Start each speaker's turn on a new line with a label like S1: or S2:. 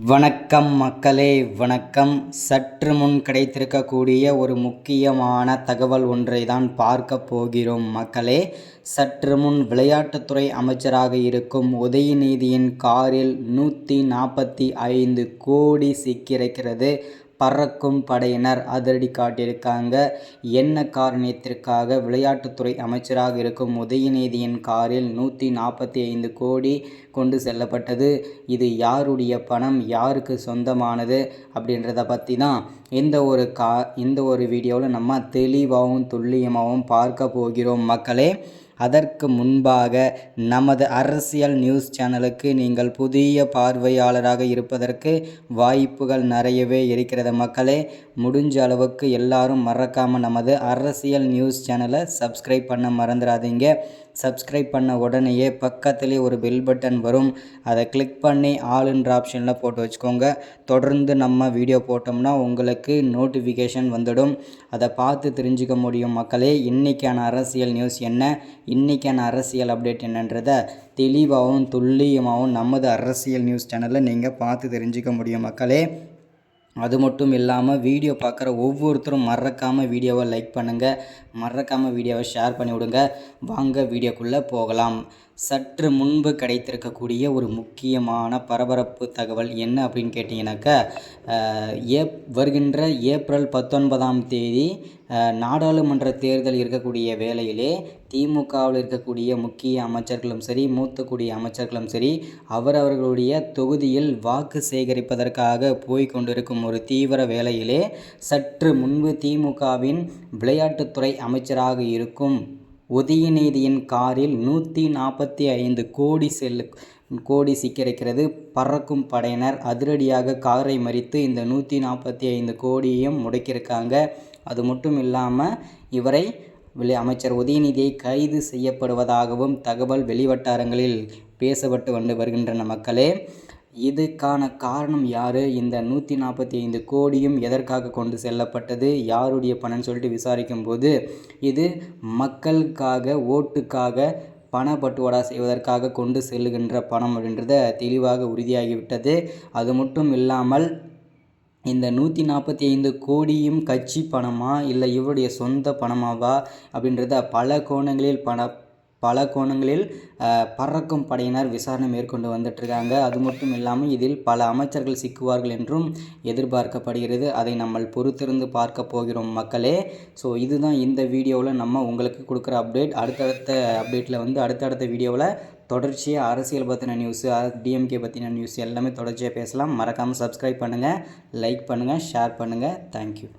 S1: வணக்கம் மக்களே வணக்கம். சற்று முன் கிடைத்திருக்கக்கூடிய ஒரு முக்கியமான தகவல் ஒன்றை தான் பார்க்க போகிறோம் மக்களே. சற்று முன் விளையாட்டுத்துறை அமைச்சராக இருக்கும் உதயநிதியின் காரில் நூற்றி நாற்பத்தி ஐந்து கோடி சிக்கியிருக்கிறது. பறக்கும் படையினர் அதிரடி காட்டியிருக்காங்க. என்ன காரணத்திற்காக விளையாட்டுத்துறை அமைச்சராக இருக்கும் உதயநிதியின் காரில் நூற்றி நாற்பத்தி ஐந்து கோடி கொண்டு செல்லப்பட்டது? இது யாருடைய பணம்? யாருக்கு சொந்தமானது? அப்படின்றத பற்றி தான் இந்த ஒரு கா இந்த ஒரு வீடியோவில் நம்ம தெளிவாகவும் துல்லியமாகவும் பார்க்க போகிறோம் மக்களே. அதற்கு முன்பாக நமது அரசியல் நியூஸ் சேனலுக்கு நீங்கள் புதிய பார்வையாளராக இருப்பதற்கு வாய்ப்புகள் நிறையவே இருக்கிறது மக்களே. முடிஞ்ச அளவுக்கு எல்லாரும் மறக்காமல் நமது அரசியல் நியூஸ் சேனலை சப்ஸ்கிரைப் பண்ண மறந்துடாதீங்க. சப்ஸ்கிரைப் பண்ண உடனேயே பக்கத்துலேயே ஒரு பெல் பட்டன் வரும். அதை கிளிக் பண்ணி ஆளுன்ற ஆப்ஷனில் போட்டு வச்சுக்கோங்க. தொடர்ந்து நம்ம வீடியோ போட்டோம்னா உங்களுக்கு நோட்டிஃபிகேஷன் வந்துடும். அதை பார்த்து தெரிஞ்சுக்க முடியும் மக்களே இன்றைக்கான அரசியல் நியூஸ் என்ன? இன்றைக்கான அரசியல் அப்டேட் என்னன்றதை தெளிவாகவும் துல்லியமாகவும் நமது அரசியல் நியூஸ் சேனலில் நீங்கள் பார்த்து தெரிஞ்சுக்க முடியும் மக்களே. அது மட்டும் இல்லாமல் வீடியோ பார்க்குற ஒவ்வொருத்தரும் மறக்காமல் வீடியோவை லைக் பண்ணுங்கள் மறக்காமல் வீடியோவை ஷேர் பண்ணி விடுங்க வாங்க வீடியோக்குள்ளே போகலாம். சற்று முன்பு கிடைத்திருக்கக்கூடிய ஒரு முக்கியமான பரபரப்பு தகவல் என்ன அப்படின்னு கேட்டிங்கனாக்கா ஏப் வருகின்ற ஏப்ரல் பத்தொன்பதாம் தேதி நாடாளுமன்ற தேர்தல் இருக்கக்கூடிய வேளையிலே திமுகவில் இருக்கக்கூடிய முக்கிய அமைச்சர்களும் சரி மூத்தக்கூடிய அமைச்சர்களும் சரி அவரவர்களுடைய தொகுதியில் வாக்கு சேகரிப்பதற்காக போய் கொண்டிருக்கும் ஒரு தீவிர வேளையிலே சற்று முன்பு திமுகவின் விளையாட்டுத்துறை அமைச்சராக இருக்கும் உதயநிதியின் காரில் நூற்றி நாற்பத்தி ஐந்து கோடி செல்லு கோடி சிக்கியிருக்கிறது. பறக்கும் படையினர் அதிரடியாக காரை மறித்து இந்த நூற்றி நாற்பத்தி ஐந்து கோடியையும் முடக்கியிருக்காங்க. அது மட்டும் இல்லாமல் இவரை அமைச்சர் உதயநிதியை கைது செய்யப்படுவதாகவும் தகவல் வெளிவட்டாரங்களில் பேசப்பட்டு வந்து வருகின்றன மக்களே. இதுக்கான காரணம் யார்? இந்த நூற்றி நாற்பத்தி ஐந்து கோடியும் எதற்காக கொண்டு செல்லப்பட்டது? யாருடைய பணம்னு சொல்லிட்டு விசாரிக்கும்போது இது மக்களுக்காக ஓட்டுக்காக பணப்பட்டுவாடா செய்வதற்காக கொண்டு செல்லுகின்ற பணம் அப்படின்றத தெளிவாக உறுதியாகிவிட்டது. அது மட்டும் இல்லாமல் இந்த நூற்றி நாற்பத்தி ஐந்து கோடியும் கட்சி பணமா? இல்லை இவருடைய சொந்த பணமாவா? அப்படின்றத பல கோணங்களில் பண பல கோணங்களில் பறக்கும் படையினர் விசாரணை மேற்கொண்டு வந்துட்டுருக்காங்க. அது மட்டும் இல்லாமல் இதில் பல அமைச்சர்கள் சிக்குவார்கள் என்றும் எதிர்பார்க்கப்படுகிறது. அதை நம்ம பொறுத்திருந்து பார்க்க போகிறோம் மக்களே. ஸோ இதுதான் இந்த வீடியோவில் நம்ம உங்களுக்கு கொடுக்குற அப்டேட். அடுத்தடுத்த அப்டேட்டில் வந்து அடுத்தடுத்த வீடியோவில் தொடர்ச்சியாக அரசியல் பற்றின நியூஸு டிஎம்கே பற்றின நியூஸ் எல்லாமே தொடர்ச்சியாக பேசலாம். மறக்காமல் சப்ஸ்கிரைப் பண்ணுங்கள் லைக் பண்ணுங்கள் ஷேர் பண்ணுங்கள் தேங்க்யூ